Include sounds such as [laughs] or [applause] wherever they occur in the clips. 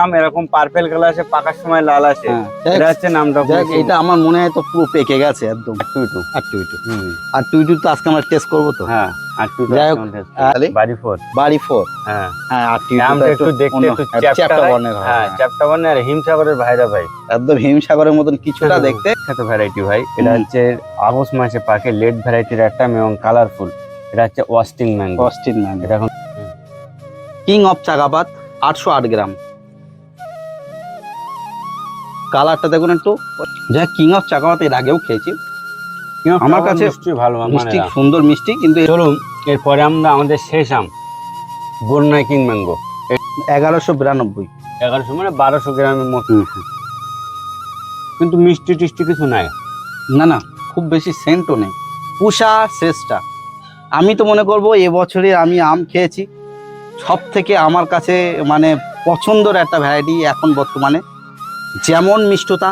আম এরকম purple colour আছে পাকার সময় লাল আছে। হ্যাঁ। এটা হচ্ছে নাম যাক, এটা আমার মনে হয় তো পুরো পেকে গেছে একদম। টুইটু। আর টুইটু। আর টুইটু তো আজকে আমরা টেস্ট করব তো। হ্যাঁ আর টুইটু যাই হোক, বাড়ি ফোর। বাড়ি ফোর। হ্যাঁ। হ্যাঁ আর টুইটু একটু দেখতে একটু চ্যাপ্টা বর্ণের হ্যাঁ। চ্যাপ্টা বর্ণের আর হিমসাগরের ভাইরা ভাই। একদম হিমসাগরের মতন কিছুটা দেখতে। ভ্যারাইটি ভাই। এটা হচ্ছে আগস্ট মাসে পাকে লেট ভ্যারাইটির একটা এবং কালারফুল এটা হচ্ছে ওয়াস্টিং ম্যাঙ্গো অস্টিন ম্যান এটা এখন কিং অফ চাগাপাত আটশো আট গ্রাম। কালারটা দেখুন একটু। যা কিং অফ চাগাপাত এর আগেও খেয়েছি। আমার কাছে মিষ্টি ভালো মিষ্টি সুন্দর মিষ্টি কিন্তু চলুন এরপরে আমরা আমাদের শেষ আম বন্যায় কিং ম্যাঙ্গো। এগারোশো বিরানব্বই। এগারোশো মানে বারোশো গ্রামের মতো। কিন্তু মিষ্টি টিষ্টি কিছু নাই। না না খুব বেশি সেন্টও নেই। পুষা শেষটা আমি তো মনে করব এবছরে আমি আম খেয়েছি। সব থেকে আমার কাছে মানে পছন্দের একটা ভ্যারাইটি এখন বর্তমানে যেমন মিষ্টতা,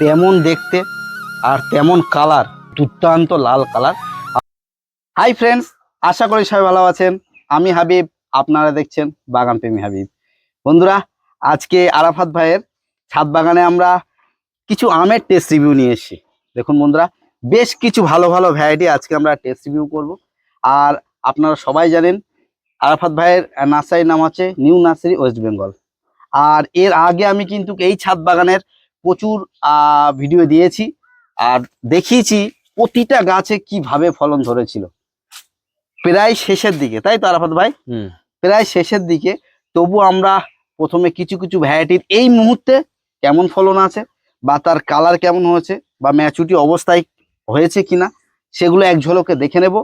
তেমন দেখতে আর তেমন কালার, দুর্দান্ত লাল কালার। হাই ফ্রেন্ডস আশা করি সবাই ভালো আছেন। আমি হাবিব, আপনারা দেখছেন বাগান প্রেমী হাবিব। বন্ধুরা, আজকে আরাফাত ভাইয়ের ছাদ বাগানে আমরা কিছু আমের টেস্ট রিভিউ নিয়ে এসেছি। দেখুন বন্ধুরা, বেশ কিছু ভালো ভালো ভ্যারাইটি আজকে আমরা টেস্ট রিভিউ করব। আর আপনারা সবাই জানেন, আরাফাত ভাইয়ের নার্সারির নাম আছে নিউ নার্সারি ওয়েস্ট বেঙ্গল। আর এর আগে আমি কিন্তু এই ছাদ বাগানের প্রচুর ভিডিও দিয়েছি। আর দেখিয়েছি প্রতিটা গাছে কীভাবে ফলন ধরেছিল। প্রায় শেষের দিকে তাই তো আরাফাত ভাই? হুম। প্রায় শেষের দিকে। তবু আমরা প্রথমে কিছু কিছু ভ্যারাইটির এই মুহূর্তে কেমন ফলন আছে বা তার কালার কেমন হয়েছে বা ম্যাচুরিটি অবস্থায় হয়েছে কিনা সেগুলো এক ঝলকে দেখে নেব।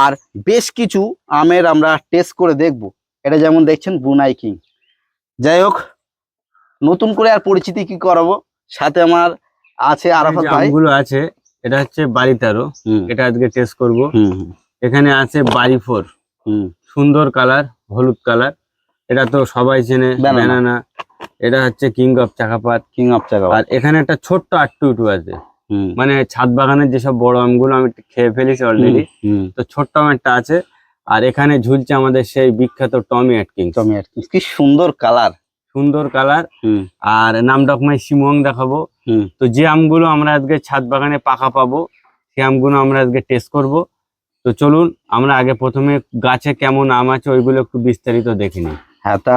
আর বেশ কিছু আমের আমরা টেস্ট করে দেখব। এটা যেমন দেখছেন বুনাই কিং যাই হোক নতুন করে আর পরিচিতি কি করাবো? সাথে আমার আছে আরাফাত ভাই। আমগুলো আছে এটা হচ্ছে বাড়ি তেরো এটা আজকে টেস্ট করব। এখানে আছে বাড়ি ফোর। সুন্দর কালার হলুদ কালার। এটা তো সবাই চেনে। ব্যানানা এটা হচ্ছে কিং অফ চাকাপাত। কিং অফ চাকা আর এখানে একটা ছোট্ট আটটু উটু আছে। মানে ছাদ বাগানের যেসব বড় আমগুলো আমি খেয়ে ফেলেছি অলরেডি তো ছোট্ট আম একটা আছে। আর এখানে ঝুলছে আমাদের সেই বিখ্যাত টমি অ্যাটকিংস টমি আটকিন্স, কি সুন্দর কালার। সুন্দর কালার। আর নাম ডকমাই সিমং দেখাবো। তো যে আমগুলো আমরা আজকে ছাদ বাগানে পাকা পাবো সেই আমগুলো আমরা আজকে টেস্ট করব। তো চলুন আমরা আগে প্রথমে গাছে কেমন আম আছে ওইগুলো একটু বিস্তারিত দেখে নিই। হ্যাঁ তা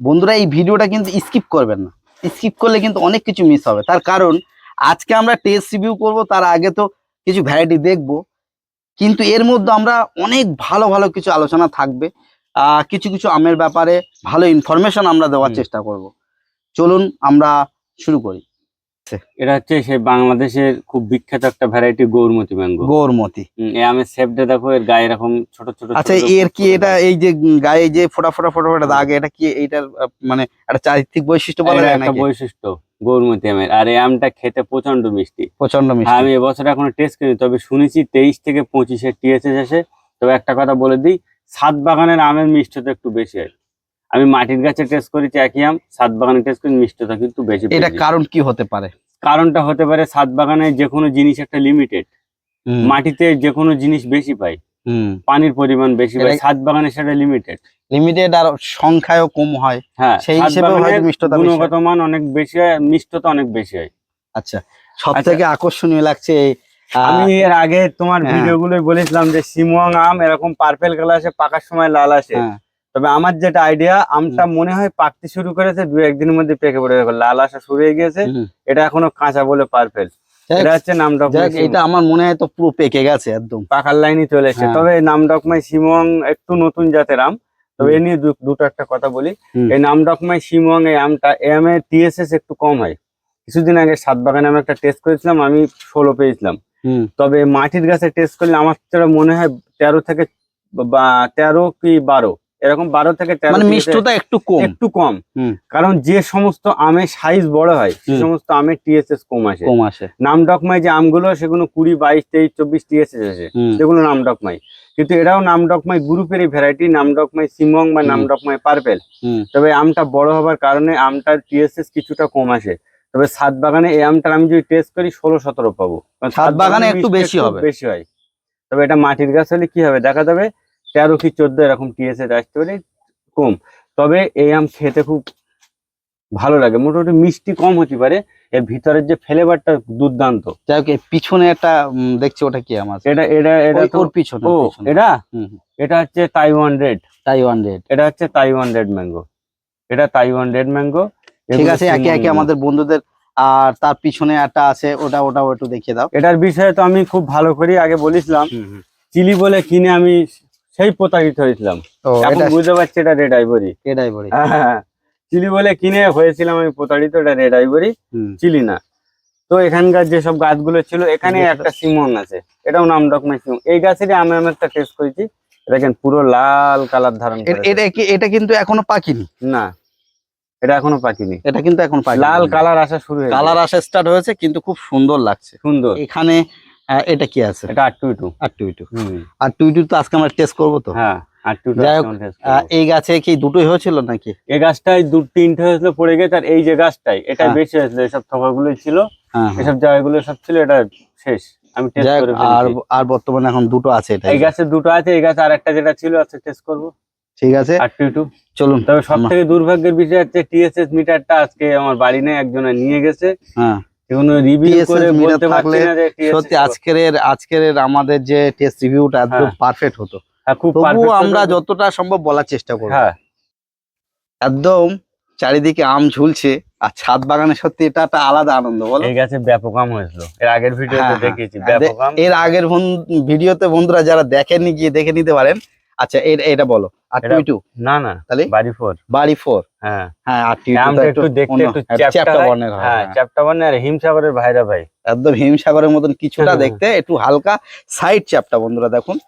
বন্ধুরা এই ভিডিওটা কিন্তু স্কিপ করবেন না। স্কিপ করলে কিন্তু অনেক কিছু মিস হবে। তার কারণ আজকে আমরা টেস্ট রিভিউ করব তার আগে তো কিছু ভ্যারাইটি দেখব। কিন্তু এর মধ্যে আমরা অনেক ভালো ভালো কিছু আলোচনা থাকবে। আহ, কিছু কিছু আমের ব্যাপারে ভালো ইনফরমেশন আমরা দেওয়ার চেষ্টা করব। চলুন আমরা শুরু করি। এটা হচ্ছে সেই বাংলাদেশের খুব বিখ্যাত একটা ভ্যারাইটি গৌরমতি ম্যাঙ্গো গৌরমতি। এই আমের শেপটা দেখো এর গায়ে এরকম ছোট ছোট আচ্ছা এর কি এটা এই যে গায়ে যে ফোটা ফোটা ফোটা ফোটা দাগ এটা কি এইটার আহ, মানে একটা চারিত্রিক বৈশিষ্ট্য বলা যায় একটা বৈশিষ্ট্য। গৌরমতি আমের। আর এই আমটা খেতে প্রচণ্ড মিষ্টি। প্রচণ্ড মিষ্টি। আমি এবছর এখনও টেস্ট করিনি তবে শুনেছি তেইশ থেকে পঁচিশের টিএসএস এসে তবে একটা কথা বলে দিই সাত বাগানের আমের মিষ্টতা একটু বেশি হয়। আমি মাটির গাছে টেস্ট করেছি একই আম সাত বাগানে টেস্ট করি মিষ্টতা কিন্তু বেশি এটা কারণ কি হতে পারে? কারণটা হতে পারে সাত বাগানে যে কোনো জিনিস একটা লিমিটেড মাটিতে যে কোনো জিনিস বেশি পাই হুম পানির পরিমাণ বেশি হয় সাত বাগানে সেটা লিমিটেড লিমিটেড আর সংখ্যায়ও কম হয়। হ্যাঁ সেই হিসেবে হয়তো মিষ্টতা গুণগত মান অনেক বেশি হয় মিষ্টতা অনেক বেশি হয়। আচ্ছা সব আচ্ছা। থেকে আকর্ষণীয় লাগছে আমি এর আগে তোমার হ্যাঁ। ভিডিও গুলোই বলেছিলাম যে সিমুয়াং আম এরকম পার্পেল কালার আছে পাকার সময় লাল আছে হ্যাঁ, তবে আমার যেটা আইডিয়া আমটা মনে হয় পাকতে শুরু করেছে দু একদিনের মধ্যে পেকে পড়ে লাল আসা শুরু হয়ে গিয়েছে এটা এখনও কাঁচা বলে পার্পেল এটা হচ্ছে নাম যাই এটা আমার মনে হয় তো পুরো পেকে গেছে একদম। পাকার চলে এসেছে। হ্যাঁ। তবে নাম ডকমাই সিমং একটু নতুন জাতের আম। তবে এ নিয়ে দুটো একটা কথা বলি। এই নাম ডকমাই সিমং এই আমটা এই আমের টিএসএস একটু কম হয়। কিছুদিন আগে সাত বাগানে আমি একটা টেস্ট করেছিলাম আমি ষোলো পেয়েছিলাম। তবে মাটির গাছে টেস্ট করলে আমার মনে হয় তেরো থেকে বা তেরো কি বারো। এরকম বারো থেকে তেরো মানে মিষ্টতা একটু কম। একটু কম। কারণ যে সমস্ত আমের সাইজ বড় হয় সে সমস্ত আমের টিএসএস কম আসে। কম আসে। নাম ডকমাই যে আমগুলো সেগুলো কুড়ি বাইশ তেইশ চব্বিশ টিএসএস আছে সেগুলো নাম ডকমাই। কিন্তু এরাও নাম ডকমাই গ্রুপেরই ভ্যারাইটি নাম ডকমাই সিমং বা নাম ডকমাই পার্পেল তবে আমটা বড় হবার কারণে আমটার টিএসএস কিছুটা কম আসে। তবে সাত বাগানে এই আমটার আমি যদি টেস্ট করি ষোলো সতেরো পাবো। সাত বাগানে একটু বেশি হবে। বেশি হয়। তবে এটা মাটির গাছ হলে কি হবে? দেখা যাবে তেরো কি চোদ্দ এরকম টিএসএস আসতে পারে কম। তবে এই আম খেতে খুব ভালো লাগে। মোটামুটি মিষ্টি কম হতে পারে। এর ভিতরের যে ফ্লেভারটা দুর্দান্ত। যাই হোক পিছনে একটা দেখছি ওটা কি আমার এটা এটা এটা তোর পিছনে ও এটা। এটা হচ্ছে তাইওয়ান রেড তাইওয়ান রেড এটা হচ্ছে তাইওয়ান রেড ম্যাঙ্গো এটা তাইওয়ান রেড ম্যাঙ্গো ঠিক আছে একে একে আমাদের বন্ধুদের আর তার পিছনে একটা আছে ওটা ওটাও একটু দেখিয়ে দাও। এটার বিষয়ে তো আমি খুব ভালো করি আগে বলেছিলাম চিলি বলে কিনে আমি সেই প্রতারিত হয়েছিলাম এখন বুঝতে পারছি এটা রেড আইভরি এটাই বলি চিলি বলে কিনে হয়েছিলাম আমি প্রতারিত এটা রেড আইভরি হুম। চিলি না। তো এখানকার যেসব গাছগুলো ছিল এখানে একটা সিমন আছে। এটাও নাম ডকমাই সিমন। এই গাছেরই আমি আমি একটা টেস্ট করেছি। দেখেন পুরো লাল কালার ধারণ এটা কি- এটা কিন্তু এখনও পাকিনি? না এটা এখনও পাকিনি। এটা কিন্তু এখন লাল কালার আসা শুরু হয়েছে। কালার আসা স্টার্ট হয়েছে কিন্তু খুব সুন্দর লাগছে। সুন্দর। এখানে এটা কি আছে? এটা আটটু টু আর টুইটু আর টুইটু তো আজকে আমরা টেস্ট করব তো? হ্যাঁ টু এই গাছে কি দুটোই হয়েছিল নাকি? এই গাছটাই দু তিনটে হয়েছিল পড়ে গেছে আর এই যে গাছটাই এটা হ্যাঁ। বেশি হয়েছিল এসব থকাগুলো ছিল। হ্যাঁ হ্যাঁ। এসব জায়গাগুলো সব ছিল এটা শেষ। আমি টেস্ট করে আর আর বর্তমানে এখন দুটো আছে এটা এই গাছে দুটো আছে এই গাছে আর একটা যেটা ছিল আছে টেস্ট করব। ঠিক আছে। আর টু টু। চলুন তবে সব থেকে দুর্ভাগ্যের বিষয় হচ্ছে টিএসএস মিটারটা আজকে আমার বাড়ি নেই একজনে নিয়ে গেছে। হ্যাঁ। এগুলো রিভিউ করে বলতে পারছি না যে সত্যি আজকের আজকের আমাদের যে টেস্ট রিভিউটা একদম হ্যাঁ। পারফেক্ট হতো। হ্যাঁ, তবুও আমরা যতটা সম্ভব বলার চেষ্টা করব। হ্যাঁ। একদম চারিদিকে আম ঝুলছে আর ছাদ বাগানে সত্যি এটা একটা আলাদা আনন্দ বলো। এই গাছে ব্যাপক আম হয়েছিল। এর আগের ভিডিওতে হ্যাঁ, ব্যাপক আম। এর আগের ভিডিওতে বন্ধুরা যারা দেখেননি গিয়ে দেখে নিতে পারেন। আচ্ছা এটা বলো। আর টু না না তাহলে? বাড়ি ফোর। বাড়ি ফোর? হ্যাঁ। হ্যাঁ আর টু একটু দেখতে একটু চ্যাপ্টা বর্ণের হ্যাঁ হ্যাঁ। চ্যাপ্টা আর হিমসাগরের ভাইরা ভাই। একদম হিমসাগরের মতন কিছুটা হ্যাঁ। দেখতে একটু হালকা সাইড চ্যাপ্টা বন্ধুরা দেখুন।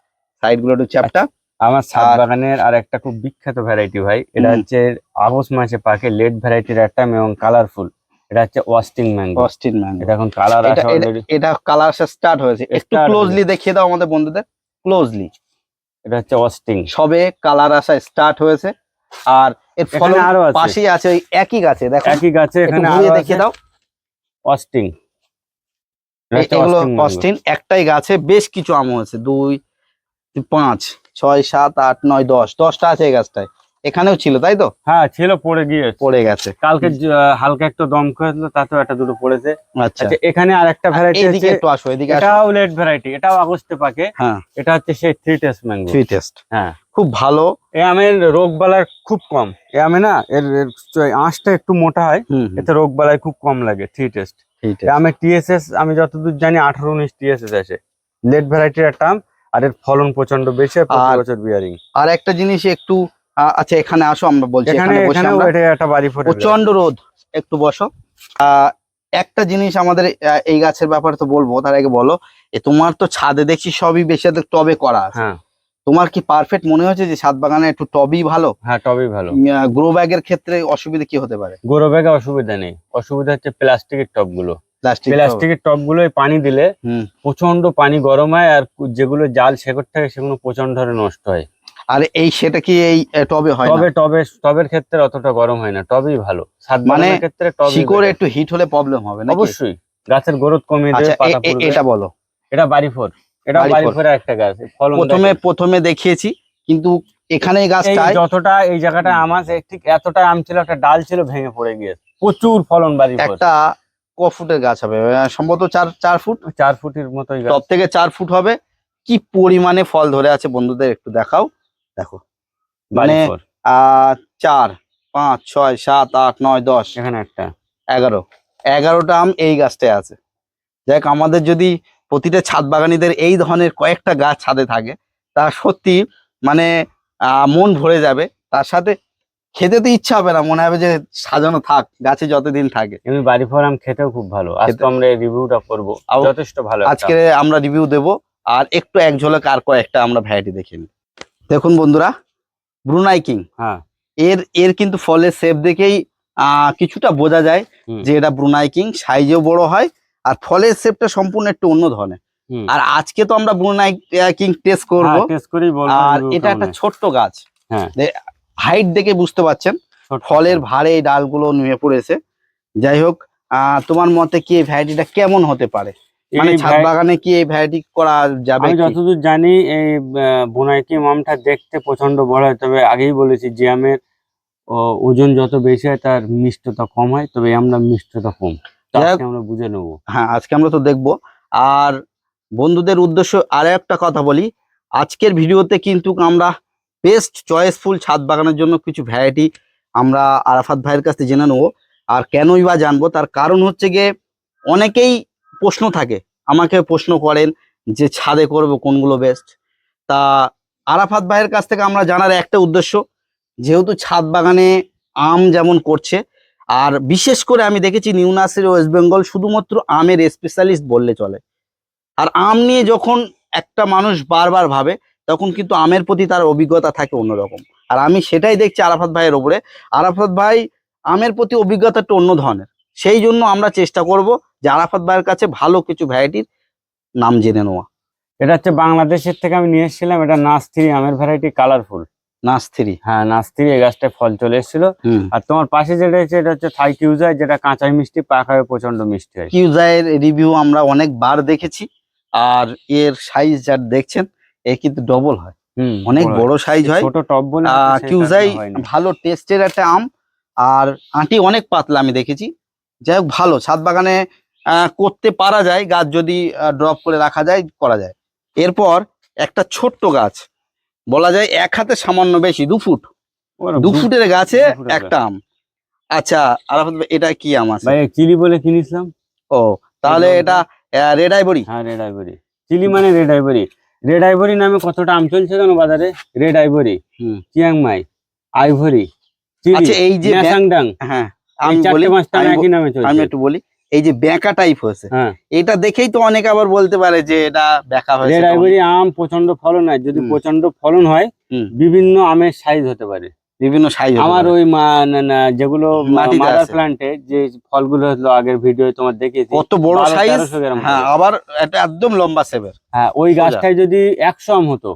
সাইডগুলো একটু চ্যাপ্টা। আমার ছাদ বাগানের আর একটা খুব বিখ্যাত ভ্যারাইটি ভাই এটা হচ্ছে আগস্ট মাসে পাকে লেট ভ্যারাইটির একটা এবং কালারফুল এটা হচ্ছে ওয়াস্টিং ম্যাঙ্গো অস্টিন ম্যাঙ্গো এটা এখন কালার এটা আসা এটা- কালার আসা স্টার্ট হয়েছে। একটু ক্লোজলি দেখিয়ে দাও আমাদের বন্ধুদের। ক্লোজলি এটা হচ্ছে অস্টিং সবে কালার আসা স্টার্ট হয়েছে। আর এর ফল আরও আছে। পাশেই আছে ওই একই গাছে দেখো। একই গাছে এখানে ঘুরিয়ে দেখিয়ে দাও। অস্টিং এগুলো অস্টিন। একটাই গাছে বেশ কিছু আম হয়েছে। দুই পাঁচ ছয় সাত আট নয় দশ। দশটা আছে এই গাছটায়। এখানেও ছিল তাই তো? হ্যাঁ ছিল পড়ে গিয়ে পড়ে গেছে। কালকে হালকা একটু দম খেয়েছিল তাতেও একটা দুটো পড়েছে। আচ্ছা। আচ্ছা এখানে আর একটা ভ্যারাইটি এইদিকে আছে। একটু আসো এদিকে এটাও লেট ভ্যারাইটি এটাও আগস্টে পাকে। হ্যাঁ। এটা হচ্ছে সেই three taste mango three taste হ্যাঁ। খুব ভালো। এ আমের রোগ বালাই খুব কম। এ আমে না এর আঁশটা একটু মোটা হয় এতে রোগ বালাই খুব কম লাগে থ্রি টেস্ট আমের টিএসএস আমি যতদূর জানি আঠারো উনিশ টিএসএস আছে। লেট ভ্যারাইটির একটা আম আর এর ফলন প্রচণ্ড বেশি আর বছর বিয়ারিং আর একটা জিনিস একটু আচ্ছা এখানে আসো আমরা বলছি এখানে বসে আমরা একটা বাড়ি ফোটে প্রচণ্ড রোদ একটু বসো। আহ, একটা জিনিস আমাদের এই গাছের ব্যাপারে তো বলব তার আগে বলো তোমার তো ছাদে দেখছি সবই বেশি টবে করা হ্যাঁ। তোমার কি পারফেক্ট মনে হচ্ছে যে ছাদ বাগানে একটু টবই ভালো? হ্যাঁ টবেই ভালো। গ্রো ব্যাগের ক্ষেত্রে অসুবিধা কি হতে পারে? গ্রো ব্যাগে অসুবিধা নেই। অসুবিধা হচ্ছে প্লাস্টিকের টবগুলো প্লাস্টিক প্লাস্টিকের টবগুলো পানি দিলে প্রচণ্ড পানি গরম হয় আর যেগুলো জাল শেকড় থাকে সেগুলো প্রচণ্ড নষ্ট হয়। আর এই সেটা কি এই টবে হয় টবে টবে টবের ক্ষেত্রে অতটা গরম হয় না টবেই ভালো। মানে ক্ষেত্রে টবে শিকড়ে একটু হিট হলে প্রবলেম হবে না অবশ্যই। গাছের গ্রোথ কমিয়ে আচ্ছা দেবে পাতা পড়বে। এটা বলো। এটা বাড়ি ফোর এটা বাড়ি বাড়ি ফোর। একটা গাছ ফলন প্রথমে প্রথমে দেখিয়েছি কিন্তু এখানে এই যতটা এই জায়গাটা আমার ঠিক এতটা আম ছিল একটা ডাল ছিল ভেঙে পড়ে গিয়েছে প্রচুর ফলন বাড়ি একটা ক ফুটের গাছ হবে সম্ভবত চার চার ফুট। চার ফুটের মতোই গাছ। টপ থেকে চার ফুট হবে। কি পরিমাণে ফল ধরে আছে বন্ধুদের একটু দেখাও। দেখো। মানে- আহ চার পাঁচ ছয় সাত আট নয় দশ। এখানে একটা। এগারো। এগারোটা আম এই গাছটায় আছে। যাই আমাদের যদি প্রতিটা ছাদ বাগানিদের এই ধরনের কয়েকটা গাছ ছাদে থাকে তা সত্যি মানে আহ, মন ভরে যাবে। তার সাথে খেতে তো ইচ্ছা হবে না মনে হবে যে সাজানো থাক গাছে যতদিন থাকে। এমনি বাড়ি ফোর আম খেতেও খুব ভালো। আজকে আমরা রিভিউটা করব। যথেষ্ট ভালো আজকে আমরা রিভিউ দেব। আর একটু এক ঝলক আর কয়েকটা আমরা ভ্যারাইটি দেখে নিই। দেখুন বন্ধুরা ব্রুনাই কিং। হ্যাঁ। এর এর কিন্তু ফলের শেপ দেখেই কিছুটা বোঝা যায় যে এটা ব্রুনাই কিং সাইজেও বড় হয় আর ফলের শেপটা সম্পূর্ণ একটু অন্য ধরনের। আর আজকে তো আমরা ব্রুনাই কিং টেস্ট করব। হ্যাঁ, আর এটা একটা ছোট্ট গাছ। হ্যাঁ। হাইট দেখে বুঝতে পারছেন ফলের ভারে এই ডালগুলো নুয়ে পড়েছে। যাই হোক আহ, তোমার মতে কি ভ্যারাইটিটা কেমন হতে পারে? মানে ছাদ বাগানে কি এই ভ্যারাইটি করা যাবে আমি যতদূর জানি এই বোনাইকি মামটা দেখতে প্রচণ্ড বড় হয় তবে আগেই বলেছি ও- ওজন যত বেশি হয় তার মিষ্টতা কম হয় তবে আমরা মিষ্টতা কম। আমরা বুঝে নেব। হ্যাঁ আজকে আমরা তো দেখব। আর বন্ধুদের উদ্দেশ্য আর একটা কথা বলি আজকের ভিডিওতে কিন্তু আমরা বেস্ট চয়েসফুল ছাদ বাগানের জন্য কিছু ভ্যারাইটি আমরা আরাফাত ভাইয়ের কাছে জেনে নেব। আর কেনই বা জানব তার কারণ হচ্ছে গিয়ে অনেকেই প্রশ্ন থাকে। আমাকে প্রশ্ন করেন যে ছাদে করব কোনগুলো বেস্ট তা আরাফাত ভাইয়ের কাছ থেকে আমরা জানার একটা উদ্দেশ্য, যেহেতু ছাদ বাগানে আম যেমন করছে, আর বিশেষ করে আমি দেখেছি নিউ নার্সারি ওয়েস্ট বেঙ্গল শুধুমাত্র আমের স্পেশালিস্ট বললে চলে। আর আম নিয়ে যখন একটা মানুষ বারবার ভাবে, তখন কিন্তু আমের প্রতি তার অভিজ্ঞতা থাকে অন্যরকম। আর আমি সেটাই দেখছি আরাফাত ভাইয়ের ওপরে আরাফাত ভাই, আমের প্রতি অভিজ্ঞতা একটু অন্য ধরনের। সেই জন্য আমরা চেষ্টা করব যে আরাফাত ভাইয়ের কাছে ভালো কিছু ভ্যারাইটির নাম জেনে নেওয়া। এটা হচ্ছে বাংলাদেশের থেকে আমি নিয়ে এসেছিলাম এটা নাস্তি আমের ভ্যারাইটি কালারফুল নার্স থ্রি হ্যাঁ নাস্তি এই গাছটায় ফল চলে এসেছিল। আর তোমার পাশে যেটা হচ্ছে এটা হচ্ছে থাই কিউজার যেটা কাঁচাই মিষ্টি পাকায় প্রচণ্ড মিষ্টি হয়। কিউজাইয়ের রিভিউ আমরা অনেকবার দেখেছি আর এর সাইজ যা দেখছেন এ কিন্তু ডবল হয়। অনেক বড় সাইজ হয়। ছোট টপ বলে কিউজাই। ভালো টেস্টের একটা আম আর আঁটি অনেক পাতলা আমি দেখেছি। যাই হোক ভালো। ছাদ বাগানে করতে পারা যায় গাছ যদি ড্রপ করে রাখা যায় করা যায়। এরপর একটা ছোট্ট গাছ বলা যায় এক হাতে সামান্য বেশি দু ফুট। দু ফুটের গাছে একটা আম। আচ্ছা আরাফাত ভাই, এটা কি আম আছে? ভাই চিলি বলে কিনেছিলাম ও তাহলে এটা রেড আইবরি হ্যাঁ রেড আইভরি চিলি মানে রেড আইভরি রেড আইভরি নামে কতটা আম চলছে কেন বাজারে? Red ivory. চিয়াংমাই আইভরি আচ্ছা এই যে হ্যাঁ আমি বলি আমি একটু বলি এই যে ব্যাঁকা টাইপ হয়েছে। হ্যাঁ। এটা দেখেই তো অনেকে আবার বলতে পারে যে এটা ব্যাকা হয়েছে আইভরি আম প্রচণ্ড ফলন হয়। যদি প্রচণ্ড ফলন হয় বিভিন্ন আমের সাইজ হতে পারে। বিভিন্ন সাইজ আমার ওই যেগুলো মাদার আছে। প্লান্টে যে ফলগুলো হলো আগের ভিডিও তোমার দেখিয়েছি কত বড় সাইজ হ্যাঁ আবার এটা একদম লম্বা সেভের হ্যাঁ ওই। গাছটায় যদি একশো আম হতো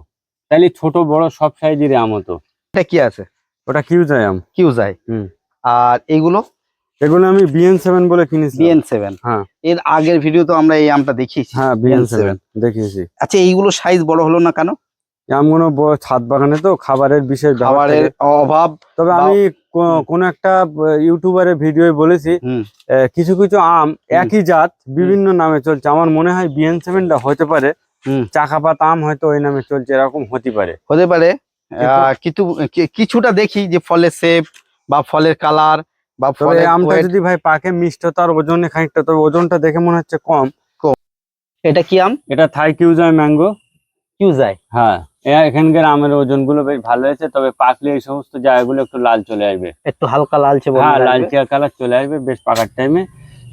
তাহলে ছোট বড় সব সাইজেরই আম হতো। এটা কি আছে? ওটা কিউ যায় আম। কিউ যায় হুম। আর এইগুলো? এগুলো আমি বিএন সেভেন বলে কিনেছি বিএন সেভেন হ্যাঁ। এর আগের ভিডিও তো আমরা এই আমটা দেখিয়েছি। হ্যাঁ বিএন BN7 সেভেন দেখিয়েছি। আচ্ছা এইগুলো সাইজ বড় হলো না কেন? আমগুলো ছাদ বাগানে তো খাবারের বিশেষ খাবারের অভাব তবে আমি কোনো একটা ইউটিউবারের ভিডিও বলেছি কিছু কিছু আম একই জাত বিভিন্ন নামে চলছে। আমার মনে হয় বিএন সেভেনটা হতে পারে। চাকাপাত আম হয়তো ওই নামে চলছে এরকম হতে পারে। হতে পারে। কিন্তু কিছুটা দেখি যে ফলের শেপ বা ফলের কালার বা তবে আমটা যদি ভাই পাকে মিষ্টতার ওজনে খানিকটা তবে ওজনটা দেখে মনে হচ্ছে কম। এটা কি আম? এটা থাই কিউজায় ম্যাঙ্গো। কিউ যায় হ্যাঁ এখানকার আমের ওজনগুলো বেশ ভালো হয়েছে তবে পাকলে এই সমস্ত জায়গাগুলো একটু লাল চলে আসবে। একটু হালকা লালচে হ্যাঁ। লালচে কালার চলে আসবে বেশ পাকার টাইমে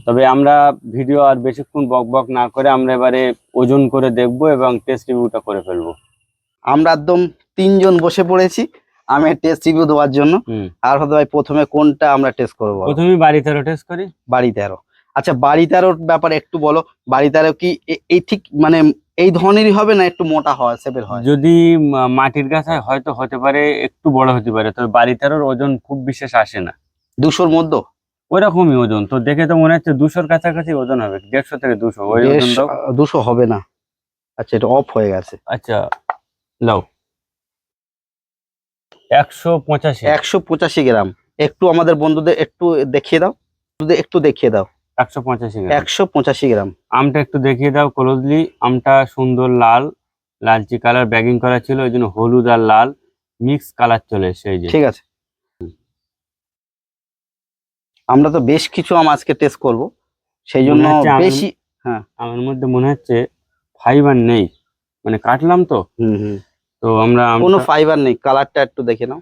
তবে আমরা ভিডিও আর বেশিক্ষণ বক বক না করে আমরা এবারে ওজন করে দেখব এবং টেস্ট রিভিউটা করে ফেলব। আমরা একদম তিনজন বসে পড়েছি। আমের টেস্ট রিভিউ দেওয়ার জন্য। আর হয়তো ভাই প্রথমে কোনটা আমরা টেস্ট করব? প্রথমে বাড়িতে টেস্ট করি। বাড়ি তেরো। আচ্ছা বাড়ি তেরোর ব্যাপারে একটু বলো। বাড়ি তেরো কি এই ঠিক মানে এই ধরনেরই হবে না একটু মোটা হয় সেপের হয়? যদি মাটির গাছ হয় হয়তো হতে পারে একটু বড় হতে পারে তবে বাড়িটারও ওজন খুব বিশেষ আসে না। দুশোর মধ্যে? ওরকমই ওজন। তো দেখে তো মনে হচ্ছে দুশোর কাছাকাছি ওজন হবে দেড়শো থেকে দুশো ওই ওজন দুশো হবে না। আচ্ছা এটা অফ হয়ে গেছে। আচ্ছা লাও একশো পঁচাশি। একশো পঁচাশি গ্রাম। একটু আমাদের বন্ধুদের একটু দেখিয়ে দাও। একটু দেখিয়ে দাও। একশো পঁচাশি গ্রাম। একশো পঁচাশি গ্রাম। আমটা একটু দেখিয়ে দাও ক্লোজলি। আমটা সুন্দর লাল লালচি কালার ব্যাগিং করা ছিল ওই জন্য হলুদ আর লাল মিক্স কালার চলে যে। ঠিক আছে। আমরা তো বেশ কিছু আম আজকে টেস্ট করব। সেই জন্য বেশি আমার মধ্যে মনে হচ্ছে ফাইবার নেই। মানে কাটলাম তো। হুম হুম। তো আমরা কোনো ফাইবার নেই কালারটা একটু দেখে নাও।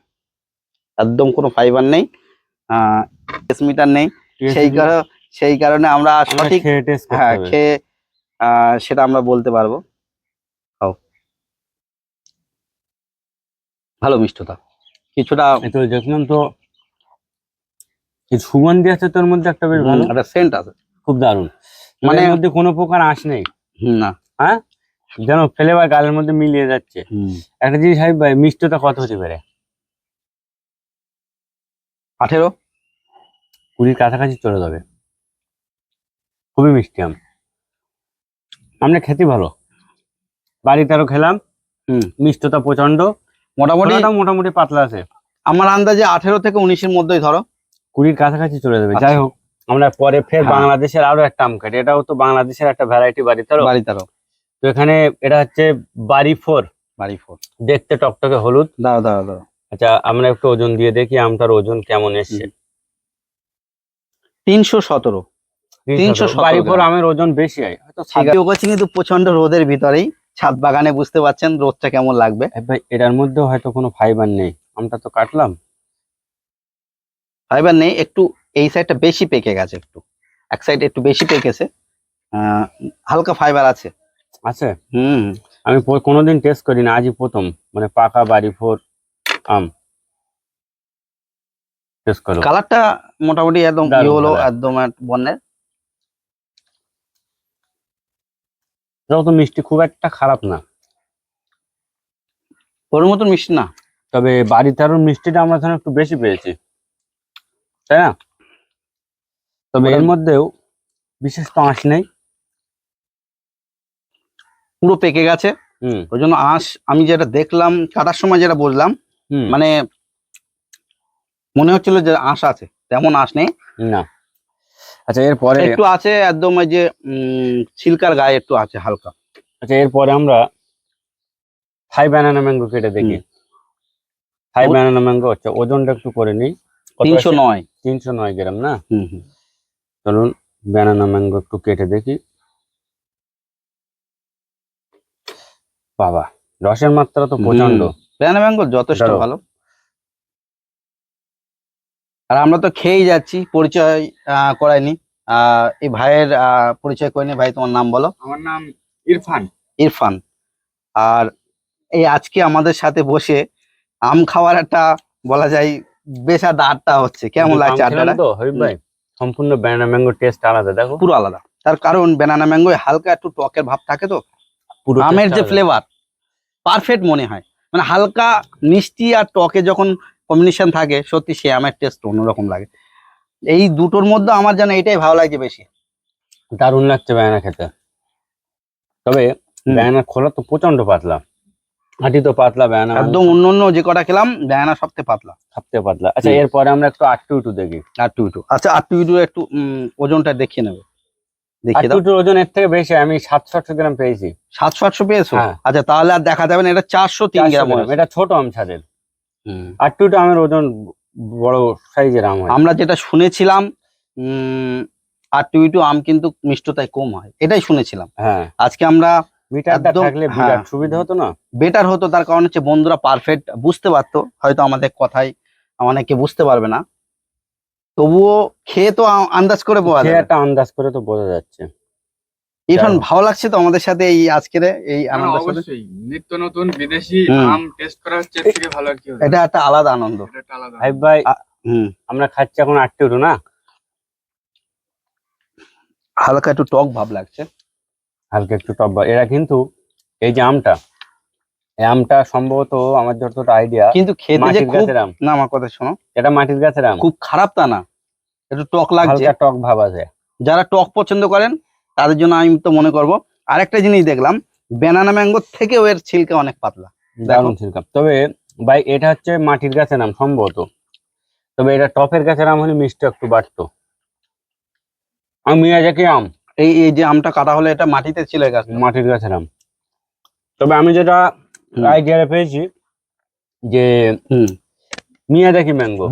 একদম কোনো ফাইবার নেই মিটার নেই। সেই কারণে সেই কারণে আমরা সঠিক খেয়ে হ্যাঁ খেয়ে সেটা আমরা বলতে পারব। খাও। ভালো মিষ্টতা। কিছুটা তো দেখলাম তো সুগন্ধি আছে তোর মধ্যে একটা বেশ ভালো। একটা সেন্ট আছে। খুব দারুণ। মানে মধ্যে কোনো প্রকার আঁশ নেই। হুম, না যেন ফেলে বা গালের মধ্যে মিলিয়ে যাচ্ছে। একটা জিনিস ভাই ভাই, মিষ্টতা কত হতে পারে? আঠেরো। কুড়ির কাছাকাছি চলে যাবে। খুবই মিষ্টি আম। আমরা খেতে ভালো। বাড়িতে আরও খেলাম। হুম। মিষ্টতা প্রচণ্ড মোটামুটি মোটামুটি পাতলা আছে। আমার আন্দাজে আঠেরো থেকে উনিশের মধ্যেই ধরো। কুড়ির কাছাকাছি চলে যাবে। আচ্ছা। যাই হোক আমরা পরে ফের হ্যাঁ। বাংলাদেশের আরও একটা আম কাটি এটাও তো বাংলাদেশের একটা ভ্যারাইটি বাড়ি তো বাড়ি তারও তো এখানে এটা হচ্ছে বাড়ি ফোর। বাড়ি ফোর। দেখতে টকটকে হলুদ। দাও দাও দাও আচ্ছা আমরা একটু ওজন দিয়ে দেখি আমটার ওজন কেমন এসছে। তিনশো সতেরো। তিনশো বাড়ি ফোর আমের ওজন বেশি হয়। কিন্তু প্রচণ্ড রোদের ভিতরেই। ছাদ বাগানে বুঝতে পারছেন রোদটা কেমন লাগবে। ভাই এটার মধ্যেও হয়তো কোনো ফাইবার নেই। আমটা তো কাটলাম। ফাইবার নেই একটু এই সাইডটা বেশি পেকে গেছে একটু। এক সাইড একটু বেশি পেকেছে। আহ, হালকা ফাইবার আছে। আছে? হুম। আমি কোনোদিন টেস্ট করি না আজই প্রথম। মানে পাকা বাড়ি ফোর আম। টেস্ট করো কালারটা মোটামুটি একদম হলো একদম এটাও তো মিষ্টি খুব একটা খারাপ না। ওর মতন মিষ্টি না। তবে বাড়িতে আরও মিষ্টিটা আমরা একটু বেশি পেয়েছি। তাই না? তবে এর মধ্যেও বিশেষ তো আঁশ নেই। পুরো পেকে গেছে। হুম। ওই জন্য আঁশ আমি যেটা দেখলাম কাটার সময় যেটা বুঝলাম মানে মনে হচ্ছিল যে আঁশ আছে তেমন আঁশ নেই। না। আচ্ছা এরপরে একটু আছে একদম ওই যে ছিলকার গায়ে একটু আছে হালকা। আচ্ছা এরপরে আমরা থাই ব্যানানা ম্যাঙ্গো কেটে দেখি। থাই ব্যানানা ম্যাঙ্গো হচ্ছে ওজনটা একটু করে নিই। তিনশো নয়। তিনশো নয় গ্রাম না? হুম হুম। চলুন ব্যানানা ম্যাঙ্গো একটু কেটে দেখি। বাবা রসের মাত্রা তো প্রচণ্ড ব্যানা বেঙ্গল যথেষ্ট ভালো। আর আমরা তো খেয়েই যাচ্ছি পরিচয় আহ, এই ভাইয়ের আহ, পরিচয় করিনি ভাই তোমার নাম বলো। আমার নাম ইরফান। ইরফান। আর এই আজকে আমাদের সাথে বসে আম খাওয়ার একটা বলা যায় বেশ একটা আড্ডা হচ্ছে। কেমন লাগছে আড্ডাটা? ভাই। সম্পূর্ণ ব্যানানা ম্যাঙ্গো টেস্ট আলাদা দেখো। পুরো আলাদা। তার কারণ বেনানা ম্যাঙ্গো হালকা একটু টকের ভাব থাকে তো। পুরো আমের যে ফ্লেভার পারফেক্ট মনে হয়। মানে হালকা মিষ্টি আর টকে যখন কম্বিনেশন থাকে সত্যি সে আমার টেস্ট অন্যরকম লাগে। এই দুটোর মধ্যে আমার যেন এটাই ভালো লাগছে বেশি। দারুণ লাগছে ব্যানানা খেতে। তবে হুম। খোলা তো প্রচণ্ড পাতলা। হাঁটি তো পাতলা ব্যানানা একদম অন্য অন্য যে কটা খেলাম বেনানা সবথেকে পাতলা। সবথেকে পাতলা। আচ্ছা এরপরে আমরা একটু আটটু উটু দেখি। আর টু টু আচ্ছা আর টু টু একটু ওজনটা দেখিয়ে নেবে। দেখিয়ে আটটু দাও। ওজন এর থেকে বেশি আমি সাতশো আটশো গ্রাম পেয়েছি। সাতশো আটশো পেয়েছ? হ্যাঁ। আচ্ছা তাহলে আর দেখা যাবে না এটা চারশো তিন গ্রাম গ্রাম। এটা ছোট আম ছাদের। আমের ওজন বড় সাইজের আম আমরা যেটা শুনেছিলাম আর টু টু আম কিন্তু মিষ্টতায় কম হয় এটাই শুনেছিলাম। হ্যাঁ। আজকে আমরা মিটারটা থাকলে হ্যাঁ। বিরাট সুবিধা হতো না? বেটার হতো তার কারণ হচ্ছে বন্ধুরা পারফেক্ট বুঝতে পারতো হয়তো আমাদের কথাই অনেকে বুঝতে পারবে না। তবুও খেয়ে তো আন্দাজ করে বোঝা যাবে। একটা আন্দাজ করে তো বোঝা যাচ্ছে। ইরফান ভালো লাগছে তো আমাদের সাথে এই আজকের এই হ্যাঁ, আনন্দের সাথে? নিত্য নতুন বিদেশি আম টেস্ট করা হচ্ছে থেকে ভালো আর কি হবে? এটা একটা আলাদা আনন্দ। ভাই আ- হুম। আমরা খাচ্ছি এখন আটটু উটু না? হালকা একটু টক ভাব লাগছে। হালকা একটু টপ বা- এরা কিন্তু এই যে আমটা এই আমটা সম্ভবত আমার যতটা আইডিয়া কিন্তু খেতে যে মাটির খুব গাছের আম। না আমার কথা শোনো। এটা মাটির গাছের আম। খুব খারাপ তা না। একটু টক লাগছে। হালকা টক ভাব আছে। যারা টক পছন্দ করেন তাদের জন্য আমি তো মনে করব। আরেকটা জিনিস দেখলাম বেনানা ম্যাঙ্গো থেকেও এর ছিলকা অনেক পাতলা। দারুণ ছিলকাম তবে ভাই এটা হচ্ছে মাটির গাছের আম সম্ভবত। তবে এটা টপের গাছের আম হলে মিষ্টি একটু বাড়তো। আমি মিয়াজাকি আম? এই এই যে আমটা কাটা হলে এটা মাটিতে ছিল এই গাছটা। মাটির গাছের আম। তবে আমি যেটা হুম। আইডিয়া পেয়েছি যে হুম। মিয়াজাকি ম্যাঙ্গো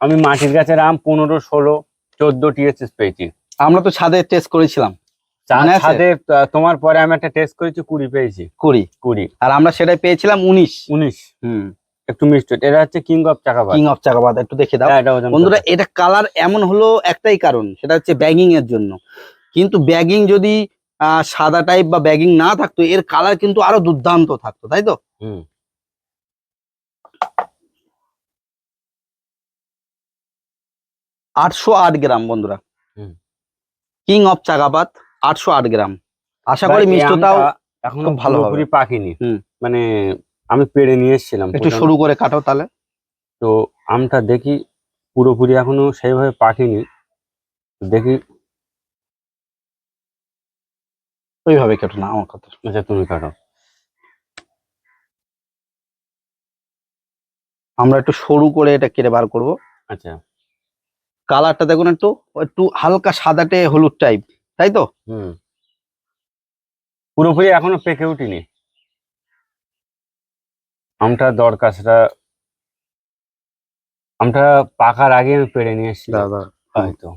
আমি মাটির গাছের আম পনেরো ষোলো চোদ্দ টিএসএস পেয়েছি। আমরা তো ছাদে টেস্ট করেছিলাম। তোমার পরে আমি একটা টেস্ট করেছি কুড়ি পেয়েছি। কুড়ি। কুড়ি। আর আমরা সেটাই পেয়েছিলাম উনিশ। উনিশ। হুম। একটু মিষ্টি এটা হচ্ছে কিং অফ চাকাবাদ। কিং অফ চাকাবাদ একটু দেখে দাও। হ্যাঁ, বন্ধুরা এটা কালার এমন হলো একটাই কারণ সেটা হচ্ছে ব্যাগিং এর জন্য। কিন্তু ব্যাগিং যদি সাদা টাইপ বা ব্যাগিং না থাকতো এর কালার কিন্তু আরও দুর্দান্ত থাকতো তাই তো? হুম। আটশো আট গ্রাম বন্ধুরা। হুম। কিং অফ চাকাপাত আটশো আট গ্রাম। আশা করি আমটা খুব ভালো। পুরোপুরি পাকিনি। মানে আমি পেড়ে নিয়ে এসেছিলাম একটু শুরু করে কাটো তাহলে। তো আমটা দেখি পুরোপুরি এখনও সেইভাবে পাকেনি। দেখি ওইভাবে কেটো না আমার কথা আচ্ছা তুমি কাটো। আমরা একটু সরু করে এটা কেটে বার করব। আচ্ছা। কালারটা দেখুন একটু একটু হালকা সাদাটে হলুদ টাইপ তাই তো? হুম। পুরোপুরি এখনও পেকে উঠিনি। আমটা দরকার সেটা আমটা পাকার আগে আমি পেড়ে নিয়ে এসেছি দাদা। হয়তো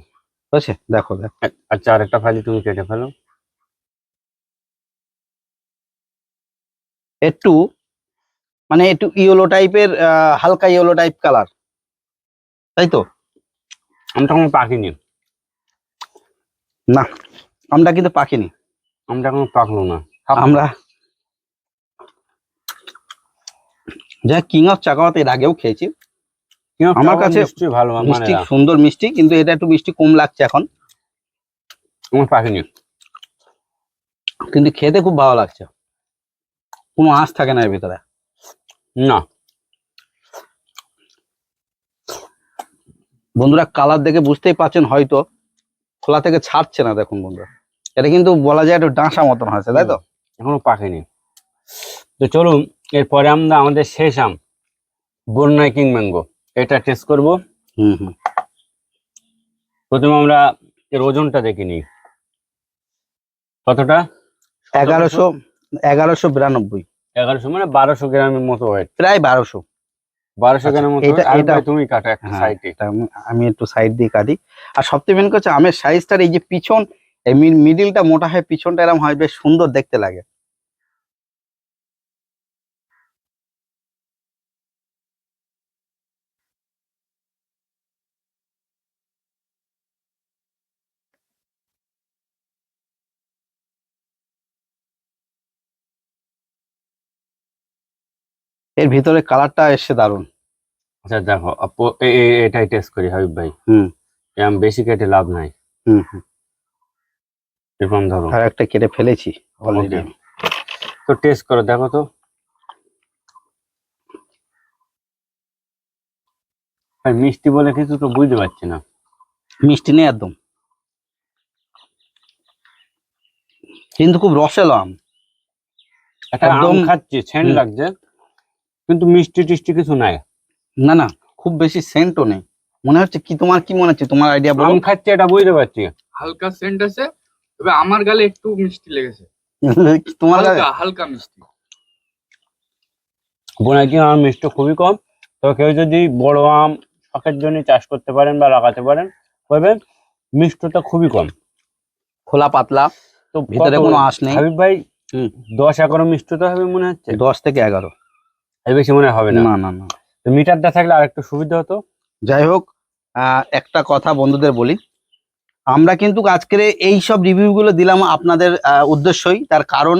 বুঝছে দেখো দেখো। আচ্ছা আরেকটা ফাইলি তুমি কেটে ফেলো। একটু মানে একটু ইয়েলো টাইপের হালকা ইয়েলো টাইপ কালার তাই তো? আমটা এখনও পাকিনি আমরা কিন্তু পাকিনি আমটা কোনো পাকলো না। আমরা যা কিং অফ চাকাওয়াত এর আগেও খেয়েছি। আমার কাছে ভালো মানে মিষ্টি সুন্দর মিষ্টি কিন্তু এটা একটু মিষ্টি কম লাগছে এখন। আমার পাকিনি কিন্তু খেতে খুব ভালো লাগছে। কোনো আঁশ থাকে না এর ভিতরে। না। বন্ধুরা কালার দেখে বুঝতেই পারছেন হয়তো খোলা থেকে ছাড়ছে না দেখুন বন্ধুরা। এটা কিন্তু বলা যায় একটু ডাঁসা মতন হয়েছে তাই তো? এখনও পাকেনি। তো চলুন এরপরে আমরা আমাদের শেষ আম বন্যায় কিং ম্যাঙ্গো। এটা টেস্ট করব। হুম হুম। প্রথমে আমরা এর ওজনটা দেখে নিই। কতটা? এগারোশো এগারোশো বিরানব্বই। এগারোশো মানে বারোশো গ্রামের মতো ওয়েট প্রায় বারোশো। বারোশো আচ্ছা, গ্রামের মতো এটা- এটা- তুমি কাটো একটা হ্যাঁ, সাইডে আমি- একটু সাইড দিয়ে কাটি। আর মেন আমের সাইজটার এই যে পিছন এই মিডিলটা মোটা হয় পিছনটা এরকম হয় বেশ সুন্দর দেখতে লাগে। এর ভিতরে কালারটা এসছে দারুণ আচ্ছা দেখো এটাই টেস্ট করি হাবিব ভাই। হুম। এরকম বেশি কেটে লাভ নাই। হুম। এরকম ধরো। আর একটা কেটে ফেলেছি অলরেডি তো টেস্ট করো দেখো তো। ভাই মিষ্টি বলে কিছু তো বুঝতে পারছি না। মিষ্টি নেই একদম। কিন্তু খুব রসেলো আম। একদম- খাচ্ছি হুম। লাগছে। কিন্তু মিষ্টি টিষ্টি কিছু নাই। না না খুব বেশি সেন্টও নেই। মনে হচ্ছে কি তোমার কি মনে হচ্ছে? তোমার আইডিয়া বলো। আম খাচ্ছি এটা বুঝতে পারছি। হালকা সেন্ট আছে তবে আমার গালে একটু মিষ্টি লেগেছে। [laughs] তোমার হালকা হালকা মিষ্টি। বোনাই কি আম মিষ্টি খুবই কম। তো কেউ যদি বড় আম শখের জন্য চাষ করতে পারেন বা লাগাতে পারেন করবেন মিষ্টটা খুবই কম। খোলা পাতলা তো ভিতরে কোনো আঁশ নেই। হাবিব ভাই হুম। দশ এগারো মিষ্টতা হবে মনে হচ্ছে? দশ থেকে এগারো। এর বেশি মনে হবে না। না না না। তো মিটারটা থাকলে আরেকটু সুবিধা হতো। যাই হোক একটা কথা বন্ধুদের বলি। আমরা কিন্তু আজকের এই সব রিভিউগুলো দিলাম আপনাদের উদ্দেশ্যই। তার কারণ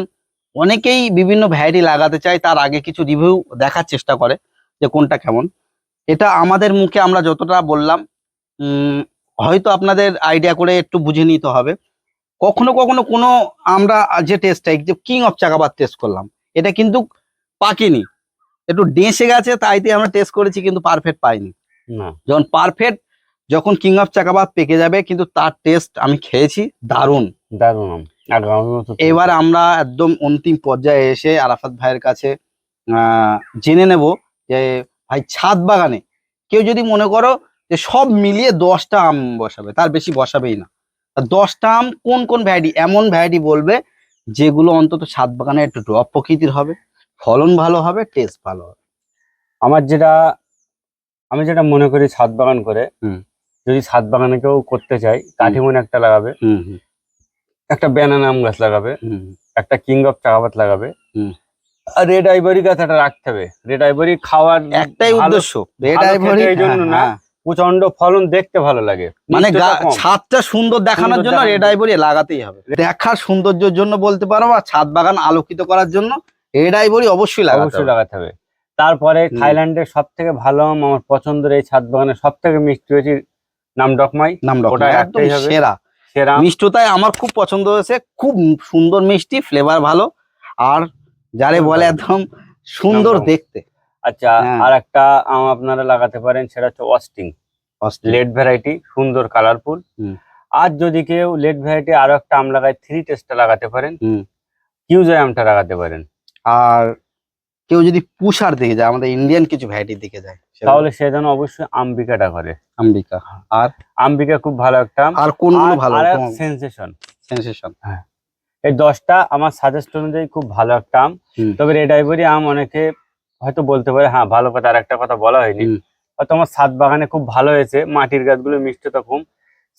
অনেকেই বিভিন্ন ভ্যারাইটি লাগাতে চায় তার আগে কিছু রিভিউ দেখার চেষ্টা করে যে কোনটা কেমন। এটা আমাদের মুখে আমরা যতটা বললাম হয়তো আপনাদের আইডিয়া করে একটু বুঝে নিতে হবে। কখনো কখনো কোনো আমরা যে টেস্টটা যে কিং অফ চাকাবাদ টেস্ট করলাম এটা কিন্তু পাকেনি। একটু ডেসে গেছে তাইতে আমরা টেস্ট করেছি কিন্তু পারফেক্ট পাইনি। না। যখন পারফেক্ট যখন কিং অফ চাকাবাদ পেকে যাবে কিন্তু তার টেস্ট আমি খেয়েছি দারুণ। দারুণ। এবার আমরা একদম অন্তিম পর্যায়ে এসে আরাফাত ভাইয়ের কাছে আহ, জেনে নেব যে ভাই ছাদ বাগানে কেউ যদি মনে করো যে সব মিলিয়ে দশটা আম বসাবে তার বেশি বসাবেই না। দশটা আম কোন কোন ভ্যারাইটি এমন ভ্যারাইটি বলবে যেগুলো অন্তত ছাদ বাগানে একটু ড্রপ প্রকৃতির হবে। ফলন ভালো হবে টেস্ট ভালো হবে। আমার যেটা আমি যেটা মনে করি ছাদ বাগান করে। যদি ছাদ বাগানে কেউ করতে চায় কাঠিমন একটা লাগাবে হুম হুম। একটা ব্যানানা আম গাছ লাগাবে হুম একটা কিং অফ চাকাপাত লাগাবে হুম। আর রেড আইভরি গাছ একটা রাখতে হবে। রেড আইভরি খাওয়ার একটাই উদ্দেশ্য। রেড আইভরি এই জন্য না, প্রচণ্ড ফলন দেখতে ভালো লাগে। মানে ছাদটা সুন্দর দেখানোর জন্য রেড। আইভরি লাগাতেই হবে। দেখার সৌন্দর্যের জন্য বলতে পারো আর ছাদ বাগান আলোকিত করার জন্য রেড আইভরি অবশ্যই লাগাতে অবশ্যই লাগাতে হবে। তারপরে থাইল্যান্ডের সব থেকে ভালো আম আমার পছন্দের এই ছাদ বাগানের সব থেকে মিষ্টি হয়েছে নাম ডকমাই। নাম একদম একটাই সেরা। সেরা। মিষ্টতায় আমার খুব পছন্দ হয়েছে। খুব সুন্দর মিষ্টি ফ্লেভার ভালো। আর যারে বলে একদম সুন্দর দেখতে। আচ্ছা হ্যাঁ। আর একটা আম আপনারা লাগাতে পারেন সেটা হচ্ছে অস্টিং লেড ভ্যারাইটি সুন্দর কালারফুল। আর যদি কেউ লেড ভ্যারাইটি আরও একটা আম লাগায় থ্রি টেস্টটা লাগাতে পারেন। হুম। কিউজাই আমটা লাগাতে পারেন। আর কেউ যদি পুষার দিকে যায় আমাদের ইন্ডিয়ান কিছু ভ্যারাইটির দিকে যায় তাহলে সে যেন অবশ্যই আম্বিকাটা করে। আম্বিকা। আর? আম্বিকা খুব ভালো একটা। আর কোনগুলো ভালো? সেন্সেশন সেন্সেশন এই দশটা আমার সাজেস্ট অনুযায়ী খুব ভালো একটা আম। তবে রেড আইভরি আম অনেকে হয়তো বলতে পারে হ্যাঁ ভালো কথা আর একটা কথা বলা হয়নি। হয়তো আমার ছাদ বাগানে খুব ভালো হয়েছে মাটির গাছগুলো মিষ্টতা কম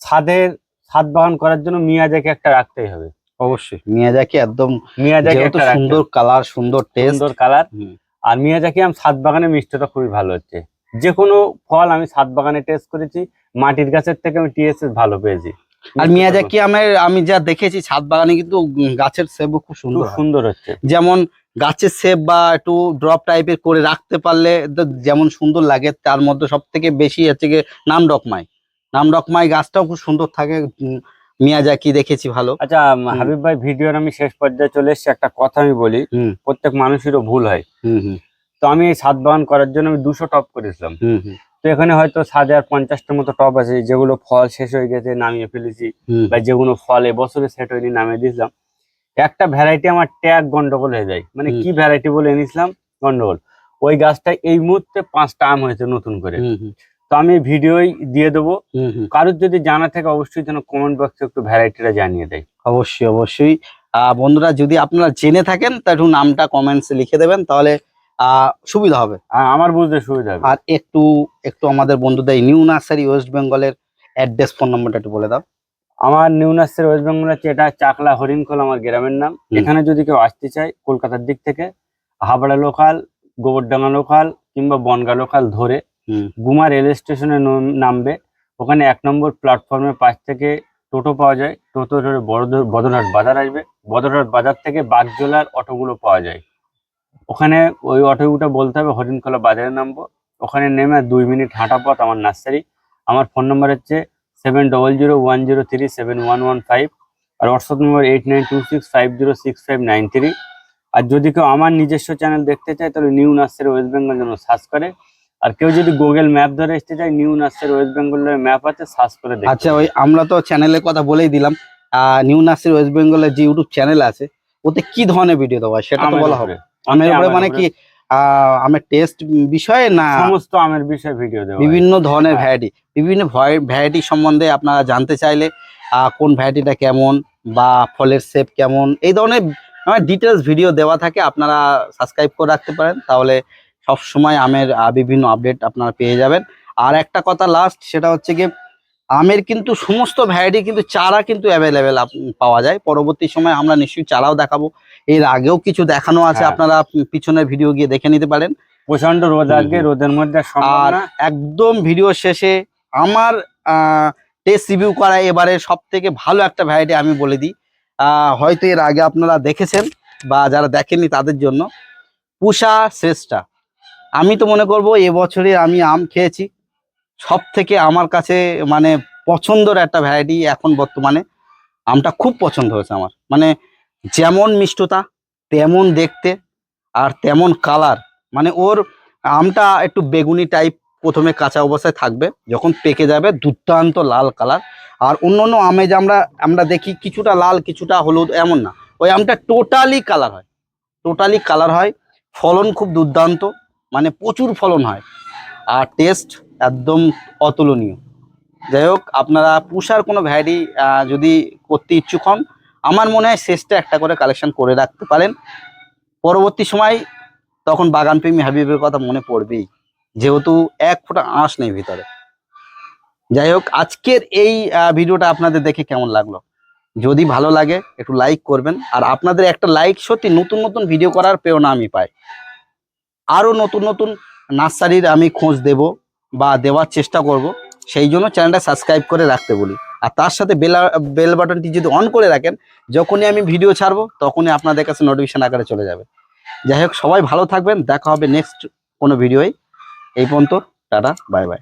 ছাদের ছাদ বাগান করার জন্য মিয়াজাকে একটা রাখতেই হবে। অবশ্যই। মিয়াজাকি একদম মিয়াজাকি একটা সুন্দর কালার সুন্দর টেস্ট সুন্দর কালার। আর মিয়াজাকি আম ছাদ বাগানে মিষ্টতা খুবই ভালো হচ্ছে। যে কোনো ফল আমি ছাদ বাগানে টেস্ট করেছি মাটির গাছের থেকে আমি টিএসএস ভালো পেয়েছি। আর মিয়াজাকি আমের আমি যা দেখেছি ছাদ বাগানে কিন্তু গাছের সেবও খুব সুন্দর সুন্দর হচ্ছে। যেমন গাছের সেপ বা একটু ড্রপ টাইপের করে রাখতে পারলে যেমন সুন্দর লাগে তার মধ্যে সব থেকে বেশি হচ্ছে নাম ডকমাই নাম ডকমাই গাছটাও খুব সুন্দর থাকে মিয়াজাকি দেখেছি ভালো। আচ্ছা হাবিব ভাই ভিডিওর আমি শেষ পর্যায়ে চলে এসেছি। একটা কথা আমি বলি প্রত্যেক মানুষেরও ভুল হয়। তো আমি এই ছাদ বাগান করার জন্য আমি দুশো টপ করেছিলাম। তো এখানে হয়তো সাত হাজার পঞ্চাশটার মতো টপ আছে যেগুলো ফল শেষ হয়ে গেছে নামিয়ে ফেলেছি বা যেগুলো ফল এবছরে সেট হয়নি নামিয়ে দিয়েছিলাম। একটা ভ্যারাইটি আমার ট্যাগ গন্ডগোল হয়ে যায়। মানে কি ভ্যারাইটি বলে এনেছিলাম? গন্ডগোল। ওই গাছটা এই মুহূর্তে পাঁচটা আম হয়েছে নতুন করে। তো আমি ভিডিওই দিয়ে দেবো। কারোর যদি জানা থাকে অবশ্যই যেন কমেন্ট বক্সে একটু ভ্যারাইটিটা জানিয়ে দেয়। অবশ্যই অবশ্যই। বন্ধুরা যদি আপনারা জেনে থাকেন তা একটু নামটা কমেন্টসে লিখে দেবেন তাহলে সুবিধা হবে। আ- আমার বুঝতে সুবিধা হবে। আর একটু একটু আমাদের বন্ধুদের নিউ নার্সারি ওয়েস্ট বেঙ্গলের অ্যাড্রেস ফোন নম্বরটা একটু বলে দাও। আমার নিউ নার্সের ওয়েস্ট বেঙ্গল হচ্ছে এটা চাকলা হরিণখোল আমার গ্রামের নাম। এখানে যদি কেউ আসতে চায় কলকাতার দিক থেকে হাবড়া লোকাল গোবরডাঙ্গা লোকাল কিংবা বনগা লোকাল ধরে গুমা রেল স্টেশনে নম- নামবে। ওখানে এক নম্বর প্ল্যাটফর্মের পাশ থেকে টোটো পাওয়া যায়। টোটো ধরে বদরহাট বাজার আসবে। বদরহাট বাজার থেকে বাগজোলার অটোগুলো পাওয়া যায়। ওখানে ওই অটোগুলো বলতে হবে, হরিণখোলা বাজারে নামবো। ওখানে নেমে দুই মিনিট হাঁটা পথ আমার নার্সারি। আমার ফোন নম্বর হচ্ছে seven double zero one zero three seven one one five আর WhatsApp number eight nine two six five zero six five nine three. আর যদি কেউ আমার নিজস্ব চ্যানেল দেখতে চায়, তাহলে নিউ নার্সারি ওয়েস্ট বেঙ্গল যেন সার্চ করে। আর কেউ যদি গুগল ম্যাপ ধরে আসতে চায় নিউ নার্সারি ওয়েস্ট বেঙ্গলের ম্যাপ আছে সার্চ করে দেখতে আচ্ছা ওই আমরা তো চ্যানেলের কথা বলেই দিলাম। নিউ নার্সারি ওয়েস্ট বেঙ্গলের যে ইউটিউব চ্যানেল আছে ওতে কি ধরনের ভিডিও দেওয়া হয় সেটা তো বলা হবে। আমের উপরে মানে কি আমের টেস্ট বিষয়ে না সমস্ত আমের বিষয়ে ভিডিও দেওয়া বিভিন্ন ধরনের। ভ্যারাইটি বিভিন্ন ভ্যারাইটি সম্বন্ধে আপনারা জানতে চাইলে আহ, কোন ভ্যারাইটিটা কেমন বা ফলের শেপ কেমন এই ধরনের ডিটেলস ভিডিও দেওয়া থাকে আপনারা সাবস্ক্রাইব করে রাখতে পারেন। তাহলে সব সময় আমের বিভিন্ন আপডেট আপনারা পেয়ে যাবেন। আর একটা কথা লাস্ট সেটা হচ্ছে কি আমের কিন্তু সমস্ত ভ্যারাইটি কিন্তু চারা কিন্তু অ্যাভেলেবেল পাওয়া যায়। পরবর্তী সময় আমরা নিশ্চয়ই চারাও দেখাবো। এর আগেও কিছু দেখানো আছে হ্যাঁ। আপনারা পিছনের ভিডিও গিয়ে দেখে নিতে পারেন। প্রচণ্ড রোদ আজকে রোদের মধ্যে আর একদম ভিডিও শেষে আমার টেস্ট রিভিউ করা এবারে সব থেকে ভালো একটা ভ্যারাইটি আমি বলে দিই। হয়তো এর আগে আপনারা দেখেছেন বা যারা দেখেননি তাদের জন্য পুষা শ্রেষ্ঠা। আমি তো মনে করব এবছরে আমি আম খেয়েছি। সব থেকে আমার কাছে মানে পছন্দের একটা ভ্যারাইটি এখন বর্তমানে আমটা খুব পছন্দ হয়েছে আমার। মানে যেমন মিষ্টতা, তেমন দেখতে আর তেমন কালার মানে ওর আমটা একটু বেগুনি টাইপ প্রথমে কাঁচা অবস্থায় থাকবে, যখন পেকে যাবে দুর্দান্ত লাল কালার আর অন্য অন্য আমে যে আমরা আমরা দেখি কিছুটা লাল, কিছুটা হলুদ এমন না। ওই আমটা টোটালি কালার হয়। টোটালি কালার হয়। ফলন খুব দুর্দান্ত। মানে প্রচুর ফলন হয়। আর টেস্ট একদম অতুলনীয়। যাই হোক, আপনারা পুষার কোনো ভ্যারাইটি যদি করতে ইচ্ছুক হন, আমার মনে হয় শেষটা একটা করে কালেকশন করে রাখতে পারেন। পরবর্তী সময় তখন বাগানপ্রেমী হাবিবের কথা মনে পড়বেই। যেহেতু এক ফোঁটা আঁশ নেই ভিতরে। যাই হোক, আজকের এই ভিডিওটা আপনাদের দেখে কেমন লাগল? যদি ভালো লাগে, একটু লাইক করবেন। আর আপনাদের একটা লাইক সত্যি নতুন নতুন ভিডিও করার প্রেরণা আমি পাই। আরও নতুন নতুন নার্সারির আমি খোঁজ দেব বা দেওয়ার চেষ্টা করব। সেই জন্য চ্যানেলটা সাবস্ক্রাইব করে রাখতে বলি। আর তার সাথে বেল বেল বাটনটি যদি অন করে রাখেন, যখনই আমি ভিডিও ছাড়ব, তখনই আপনাদের কাছে নোটিফিকেশান আকারে চলে যাবে। যাই হোক, সবাই ভালো থাকবেন। দেখা হবে নেক্সট কোনো ভিডিওয়। এই পর্যন্ত, টাটা বাই বাই